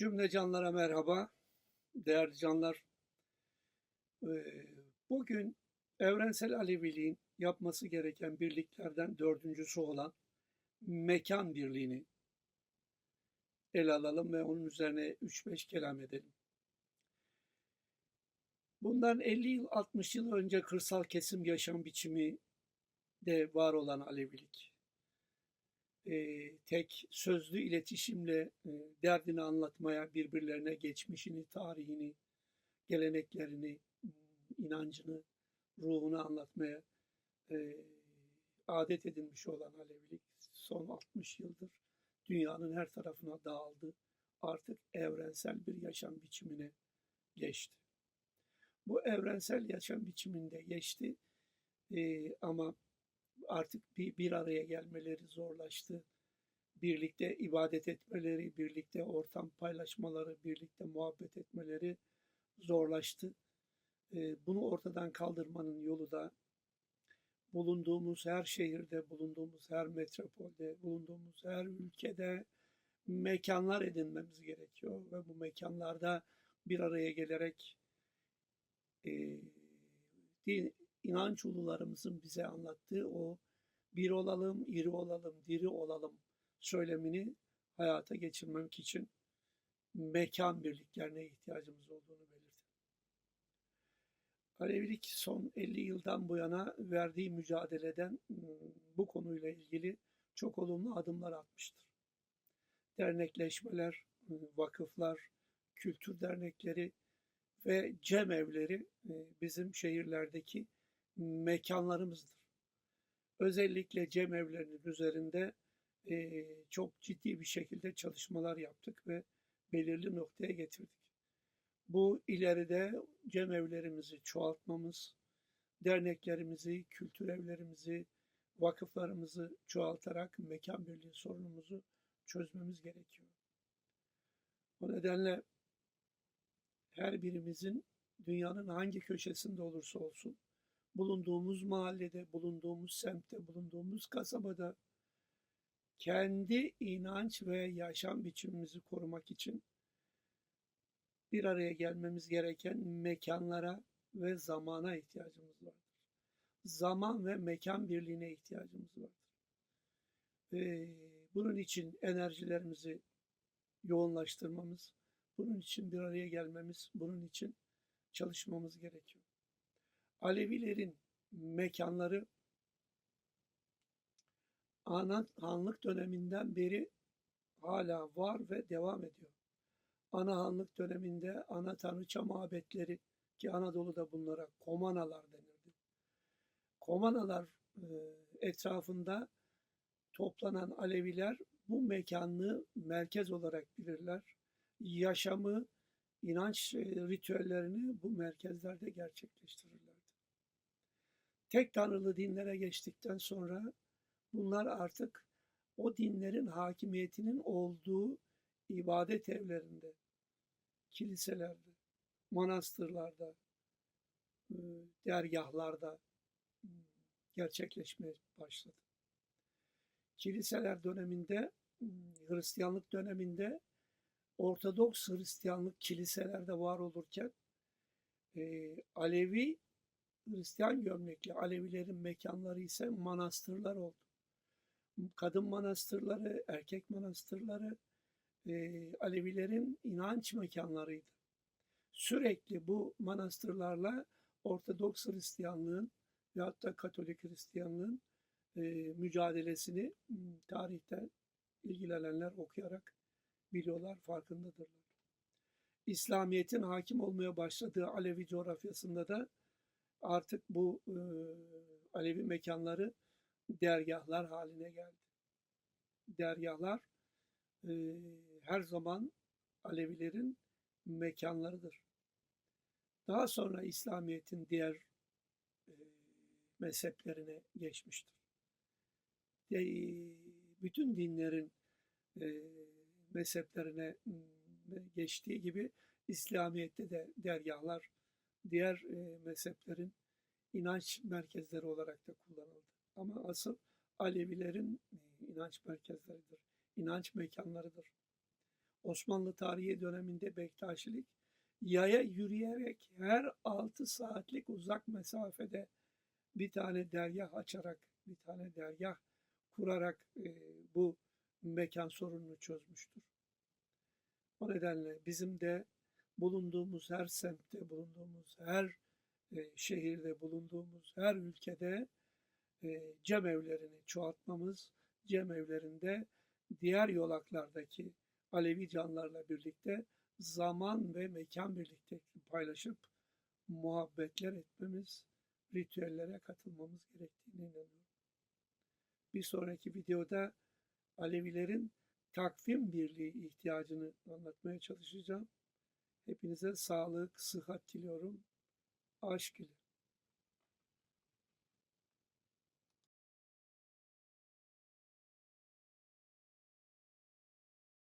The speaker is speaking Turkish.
Cümle canlara merhaba. Değerli canlar, eee, bugün evrensel Aleviliğin yapması gereken birliklerden dördüncüsü olan mekan birliğini ele alalım ve onun üzerine 3-5 kelam edelim. Bundan 50 yıl, 60 yıl önce kırsal kesim yaşam biçimi de var olan Alevilik. Eee, tek sözlü iletişimle e, derdini anlatmaya, birbirlerine geçmişini, tarihini, geleneklerini, inancını, ruhunu anlatmaya e, adet edinmiş olan Alevilik son 60 yıldır dünyanın her tarafına dağıldı. Artık evrensel bir yaşam biçimine geçti. Bu evrensel yaşam biçiminde geçti e, ama artık bir, bir araya gelmeleri zorlaştı. Birlikte ibadet etmeleri, birlikte ortam paylaşmaları, birlikte muhabbet etmeleri zorlaştı. Ee, bunu ortadan kaldırmanın yolu da bulunduğumuz her şehirde, bulunduğumuz her metropolde, bulunduğumuz her ülkede mekanlar edinmemiz gerekiyor ve bu mekanlarda bir araya gelerek e, din, inanç ulularımızın bize anlattığı o bir olalım, iri olalım, diri olalım söylemini hayata geçirmek için mekan birliklerine ihtiyacımız olduğunu belirtti. Alevilik son 50 yıldan bu yana verdiği mücadeleden bu konuyla ilgili çok olumlu adımlar atmıştır. Dernekleşmeler, vakıflar, kültür dernekleri ve cem evleri bizim şehirlerdeki mekanlarımızdır. Özellikle cem evlerinin üzerinde e, çok ciddi bir şekilde çalışmalar yaptık ve belirli noktaya getirdik. Bu ileride cem evlerimizi çoğaltmamız, derneklerimizi, kültür evlerimizi, vakıflarımızı çoğaltarak mekan birliği sorunumuzu çözmemiz gerekiyor. O nedenle her birimizin dünyanın hangi köşesinde olursa olsun bulunduğumuz mahallede, bulunduğumuz semtte, bulunduğumuz kasabada kendi inanç ve yaşam biçimimizi korumak için bir araya gelmemiz gereken mekanlara ve zamana ihtiyacımız vardır. Zaman ve mekan birliğine ihtiyacımız vardır. Ee, bunun için enerjilerimizi yoğunlaştırmamız, bunun için bir araya gelmemiz, bunun için çalışmamız gerekiyor. Alevilerin mekanları ana hanlık döneminden beri hala var ve devam ediyor. Ana hanlık döneminde ana tanrıça mabetleri ki Anadolu'da bunlara komanalar denirdi. Komanalar e, etrafında toplanan Aleviler bu mekanını merkez olarak bilirler. Yaşamı, inanç e, ritüellerini bu merkezlerde gerçekleştirirlerdi. Tek tanrılı dinlere geçtikten sonra bunlar artık o dinlerin hakimiyetinin olduğu ibadet evlerinde, kiliselerde, manastırlarda, e, dergahlarda gerçekleşmeye başladı. Kiliseler döneminde, Hristiyanlık döneminde Ortodoks Hristiyanlık kiliselerde var olurken e, Alevi Hristiyan gömlekli Alevilerin mekanları ise manastırlar oldu. Kadın manastırları, erkek manastırları e, Alevilerin inanç mekanlarıydı. Sürekli bu manastırlarla Ortodoks Hristiyanlığın ve hatta Katolik Hristiyanlığın e, mücadelesini tarihten ilgilenenler okuyarak biliyorlar, farkındadırlar. İslamiyet'in hakim olmaya başladığı Alevi coğrafyasında da artık bu e, Alevi mekanları dergahlar haline geldi. Dergahlar e, her zaman Alevilerin mekanlarıdır. Daha sonra İslamiyet'in diğer e, mezheplerine geçmiştir. E, bütün dinlerin e, mezheplerine geçtiği gibi İslamiyet'te de dergahlar diğer e, mezheplerin inanç merkezleri olarak da kullanıldı. Ama asıl Alevilerin e, inanç merkezleridir, inanç mekanlarıdır. Osmanlı tarihi döneminde Bektaşilik yaya yürüyerek her 6 saatlik uzak mesafede bir tane dergah açarak, bir tane dergah kurarak e, bu mekan sorununu çözmüştür. O nedenle bizim de bulunduğumuz her semtte, bulunduğumuz her e, şehirde, bulunduğumuz her ülkede e, cemevlerini çoğaltmamız, cemevlerinde diğer yolaklardaki Alevi canlarla birlikte zaman ve mekan birlikte paylaşıp muhabbetler etmemiz, ritüellere katılmamız gerektiğine inanıyorum. Bir sonraki videoda Alevilerin takvim birliği ihtiyacını anlatmaya çalışacağım. Hepinize sağlık, sıhhat diliyorum. Aşk ile.